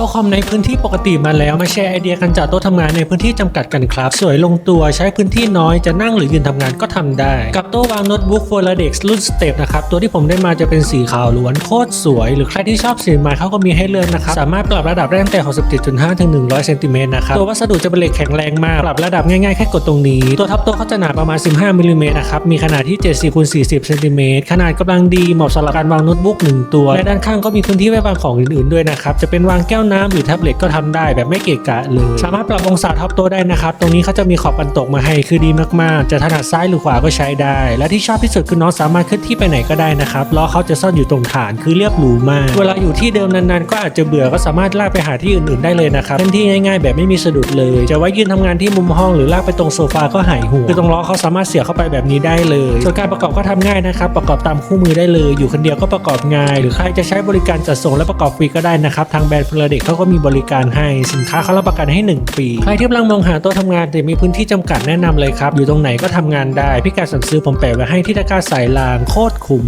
โต๊ะคอมในพื้นที่ปกติมาแล้วมาแชร์ไอเดียกันจากโต๊ะทำงานในพื้นที่จำกัดกันครับ สวยลงตัวใช้พื้นที่น้อยจะนั่งหรือยืนทำงานก็ทำได้ กับโต๊ะวางโน้ตบุ๊ก f o r a d e x รุ่นสเตปนะครับตัวที่ผมได้มาจะเป็นสีขาวล้วนโคตรสวย หรือใครที่ชอบสีไม้เขาก็มีให้เลือกนะครับสามารถปรับระดับได้ตั้งแต่ 67.5 ถึง 100 เซนติเมตรนะครับตัววัสดุจะเป็นเหล็กแข็งแรงมาก ปรับระดับง่ายๆแค่กดตรงนี้ ตัวท็อปโต๊ะเขาจะหนาประมาณ 15มิลลิเมตรนะครับมีขนาดที่ 70คูณ40เซนติเมตรขนาดกำลังดีเหมาะสำหรับการวางโน้ตบุ๊กหนึ่งตัวและด้านข้างก็มีพื้นที่ไว้วางของอื่นๆด้วยนะครับจะเป็นวางแก้วน้ำหรือแท็บเล็ตก็ทำได้แบบไม่เกะกะเลย สามารถปรับองศาท็อปโต๊ะได้นะครับ ตรงนี้เขาจะมีขอบกันตกมาให้คือดีมากๆ จะถนัดซ้ายหรือขวาก็ใช้ได้ และที่ชอบที่สุดคือน้องสามารถเคลื่อนที่ไปไหนก็ได้นะครับล้อเขาจะซ่อนอยู่ตรงฐานคือเรียบหรูมาก เวลาอยู่ที่เดิมนานๆ ก็อาจจะเบื่อก็สามารถลากไปหาที่อื่นๆได้เลยนะครับเคลื่อนที่ง่ายๆ แบบไม่มีสะดุดเลย จะไว้ยืนทำงานที่มุมห้องหรือลากไปตรงโซฟาก็หายหัวงคือตรงล้อเขาสามารถเสียบเข้าไปแบบนี้ได้เลยส่วนการประกอบก็ทำง่ายนะครับประกอบตามคู่มือได้เลย อยู่คนเดียวก็ประกอบง่าย หรือใครจะใช้บริการจัดส่งและประกอบฟรีก็ได้นะครับทางแบรนด์เพลเด็กเขาก็มีบริการให้สินค้าเขารับประกันให้ 1 ปี ใครที่กำลังมองหาโต๊ะทำงานแต่มีพื้นที่จำกัดแนะนำเลยครับ อยู่ตรงไหนก็ทำงานได้ พิกัดสั่งซื้อผมแปะไว้ให้ที่ตะกร้าสายลางโคตรคุ้ม